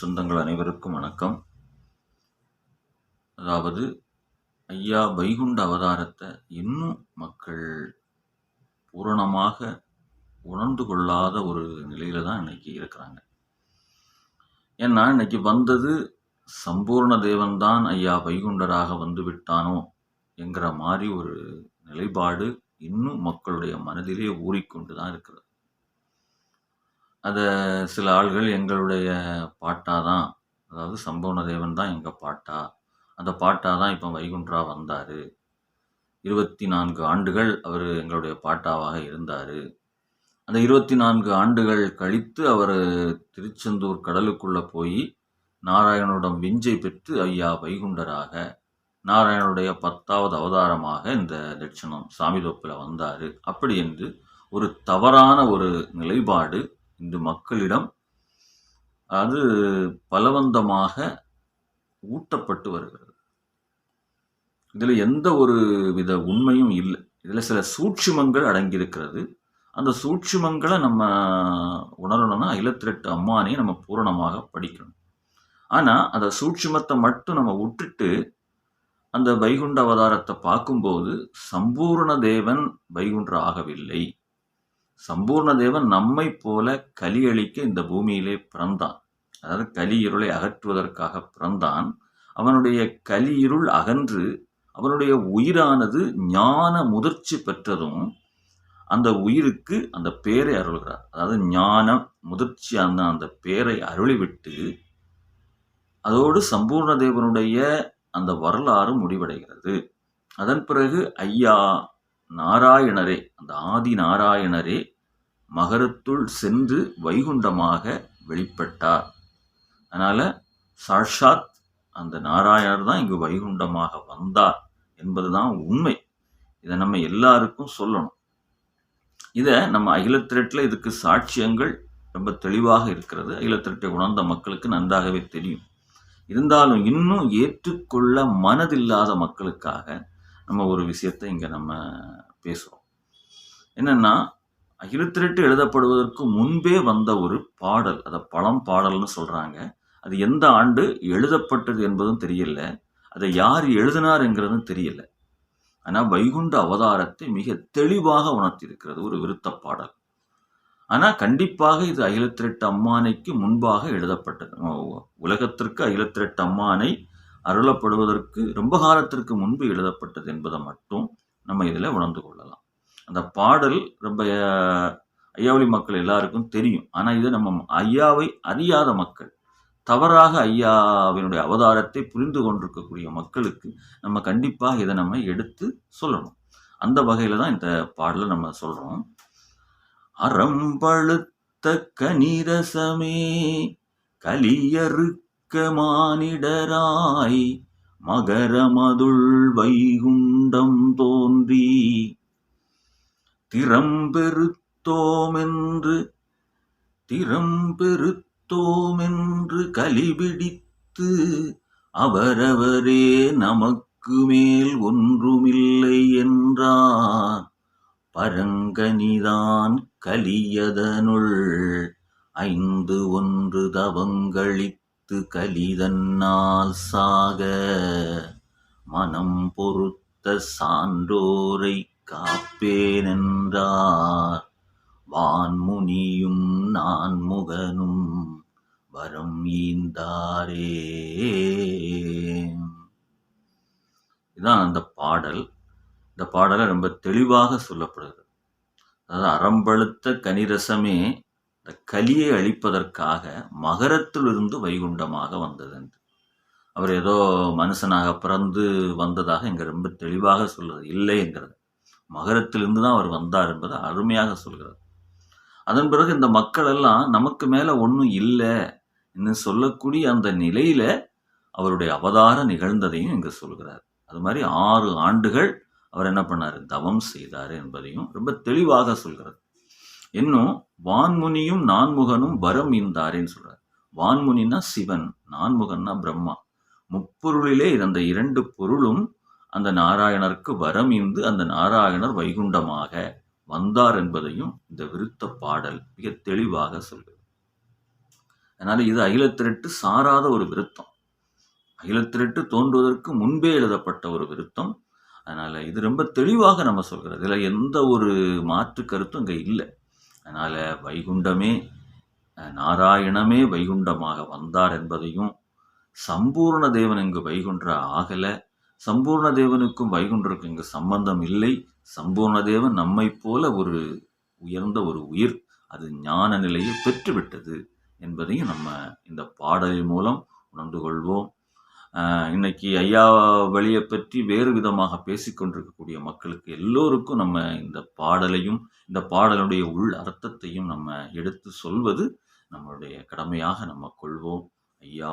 சொந்தங்கள் அனைவருக்கும் வணக்கம். அதாவது ஐயா வைகுண்ட அவதாரத்தை இன்னும் மக்கள் பூரணமாக உணர்ந்து கொள்ளாத ஒரு நிலையில தான் இன்னைக்கு இருக்கிறாங்க. ஏன்னா இன்னைக்கு வந்தது சம்பூர்ண தேவன்தான் ஐயா வைகுண்டராக வந்து விட்டானோ என்கிற மாதிரி ஒரு நிலைப்பாடு இன்னும் மக்களுடைய மனதிலே ஊறிக்கொண்டு தான் இருக்கிறது. அதை சில ஆள்கள் எங்களுடைய பாட்டா தான் அதாவது சம்பவனதேவன் தேவன் தான் எங்கள் பாட்டா. அந்த பாட்டா தான் இப்போ வைகுண்டரா வந்தார். இருபத்தி நான்கு ஆண்டுகள் அவர் எங்களுடைய பாட்டாவாக இருந்தார். அந்த இருபத்தி நான்கு ஆண்டுகள் கழித்து அவர் திருச்செந்தூர் கடலுக்குள்ளே போய் நாராயணனுடன் விஞ்சை பெற்று ஐயா வைகுண்டராக. நாராயணனுடைய பத்தாவது அவதாரமாக இந்த தட்சணம் சாமிதோப்பில் வந்தார். அப்படி என்று ஒரு தவறான ஒரு நிலைப்பாடு இன்று மக்களிடம் அது பலவந்தமாக ஊட்டப்பட்டு வருகிறது. இதில் எந்த ஒரு வித உண்மையும் இல்லை. இதில் சில சூட்சுமங்கள் அடங்கியிருக்கிறது. அந்த சூட்சுமங்களை நம்ம உணரணும்னா ஐலத்திரெட்டு அம்மானையும் நம்ம பூரணமாக படிக்கணும். ஆனால் அந்த சூட்சுமத்தை மட்டும் நம்ம விட்டுட்டு அந்த வைகுண்ட அவதாரத்தை பார்க்கும்போது சம்பூர்ண தேவன் வைகுண்ட ஆகவில்லை. சம்பூர்ண தேவன் நம்மை போல கலியளிக்க இந்த பூமியிலே பிறந்தான். அதாவது கலி இருளை அகற்றுவதற்காக பிறந்தான். அவனுடைய கலி இருள் அகன்று அவனுடைய உயிரானது ஞான முதிர்ச்சி பெற்றதும் அந்த உயிருக்கு அந்த பேரை அருள்கிறார். அதாவது ஞான முதிர்ச்சி அந்த அந்த பேரை அருளிவிட்டு அதோடு சம்பூர்ண தேவனுடைய அந்த வரலாறு முடிவடைகிறது. அதன் பிறகு ஐயா நாராயணரே அந்த ஆதி நாராயணரே மகரத்துள் சென்று வைகுண்டமாக வெளிப்பட்டார். அதனால் சாட்சாத் அந்த நாராயணர் தான் இங்கு வைகுண்டமாக வந்தார் என்பது தான் உண்மை. இதை நம்ம எல்லாருக்கும் சொல்லணும். இதை நம்ம அகிலத்திரட்டில் இதுக்கு சாட்சியங்கள் ரொம்ப தெளிவாக இருக்கிறது. அகிலத்திரட்டை உணர்ந்த மக்களுக்கு நன்றாகவே தெரியும். இருந்தாலும் இன்னும் ஏற்றுக்கொள்ள மனதில்லாத மக்களுக்காக நம்ம ஒரு விஷயத்தை இங்கே நம்ம பேசுகிறோம் என்னென்னா அகிலத்திரட்டு எழுதப்படுவதற்கு முன்பே வந்த ஒரு பாடல் அதை பழம் பாடல்னு சொல்கிறாங்க அது எந்த ஆண்டு எழுதப்பட்டது என்பதும் தெரியல. அதை யார் எழுதினாருங்கிறதும் தெரியல. ஆனால் வைகுண்ட அவதாரத்தை மிக தெளிவாக உணர்த்தியிருக்கிறது ஒரு விருத்த பாடல். ஆனால் கண்டிப்பாக இது அகிலத்திரட்டு அம்மானைக்கு முன்பாக எழுதப்பட்டது. உலகத்திற்கு அகிலத்திரட்டு அம்மானை அருளப்படுவதற்கு ரொம்ப காலத்திற்கு முன்பு எழுதப்பட்டது என்பதை மட்டும் நம்ம இதில் உணர்ந்து கொள்ளலாம். அந்த பாடல் ரொம்ப ஐயாவளி மக்கள் எல்லாருக்கும் தெரியும். ஆனால் இது நம்ம ஐயாவை அறியாத மக்கள் தவறாக ஐயாவினுடைய அவதாரத்தை புரிந்து கொண்டிருக்கக்கூடிய மக்களுக்கு நம்ம கண்டிப்பாக இதை நம்ம எடுத்து சொல்லணும். அந்த வகையில் தான் இந்த பாடலை நம்ம சொல்கிறோம் அறம்பழுத்த கனிரசமே கலியறுக்க மானிடராய் மகரமதுள் வைகுண்டம் தோன்றி திறம்பெருத்தோமென்று திறம்பெருத்தோமென்று கலிபிடித்து அவரவரே நமக்கு மேல் ஒன்றுமில்லை என்றார். பரங்கனிதான் கலியதனுள் ஐந்து ஒன்று தவங்களித்து கலிதன்னால் சாக மனம் பொறுத்த சான்றோரை காப்பேனென்றார். வான்முனியும் நான் முகனும் வரம் ஈந்தாரே. இதுதான் அந்த பாடல். இந்த பாடலை ரொம்ப தெளிவாக சொல்லப்படுகிறது அதாவது அறம்பழுத்த கனிரசமே இந்த கலியை அழிப்பதற்காக மகரத்திலிருந்து வைகுண்டமாக வந்தது என்று. அவர் ஏதோ மனுஷனாக பிறந்து வந்ததாக இங்கே ரொம்ப தெளிவாக சொல்கிறது இல்லைங்கிறது மகரத்திலிருந்து தான் அவர் வந்தார் என்பதை அருமையாக சொல்கிறது. அதன் பிறகு இந்த மக்கள் எல்லாம் நமக்கு மேலே ஒன்றும் இல்லை என்று சொல்லக்கூடிய அந்த நிலையில அவருடைய அவதாரம் நிகழ்ந்ததையும் இங்கே சொல்கிறார். அது மாதிரி ஆறு ஆண்டுகள் அவர் என்ன பண்ணார்? தவம் செய்தார் என்பதையும் ரொம்ப தெளிவாக சொல்கிறது இன்னும் வான்முனியும் நான்முகனும் வரம் ஈந்தாரேன்னு சொல்றார். வான்முனின்னா சிவன் நான்முகன்னா பிரம்மா. முப்பொருளிலே இருந்த இரண்டு பொருளும் அந்த நாராயணருக்கு வரம் இந்து அந்த நாராயணர் வைகுண்டமாக வந்தார் என்பதையும் இந்த விருத்த பாடல் மிக தெளிவாக சொல்லு அதனால இது அகிலத்திரட்டு சாராத ஒரு விருத்தம். அகிலத்திரட்டு தோன்றுவதற்கு முன்பே எழுதப்பட்ட ஒரு விருத்தம். அதனால இது ரொம்ப தெளிவாக நம்ம சொல்கிறது இதில் எந்த ஒரு மாற்று கருத்தும் இங்கே இல்லை. அதனால் வைகுண்டமே நாராயணமே வைகுண்டமாக வந்தார் என்பதையும் சம்பூர்ண தேவன் இங்கு வைகுன்ற ஆகலை. சம்பூர்ண தேவனுக்கும் வைகுண்டருக்கும் இங்கு சம்பந்தம் இல்லை. சம்பூர்ண தேவன் நம்மைப் போல ஒரு உயர்ந்த ஒரு உயிர் அது ஞான நிலையை பெற்றுவிட்டது என்பதையும் நம்ம இந்த பாடலின் மூலம் உணர்ந்து கொள்வோம். இன்னைக்கு ஐயா வழியை பற்றி வேறு விதமாக பேசிக்கொண்டிருக்கக்கூடிய மக்களுக்கு எல்லோருக்கும் நம்ம இந்த பாடலையும் இந்த பாடலுடைய உள் அர்த்தத்தையும் நம்ம எடுத்து சொல்வது நம்மளுடைய கடமையாக நம்ம கொள்வோம். ஐயா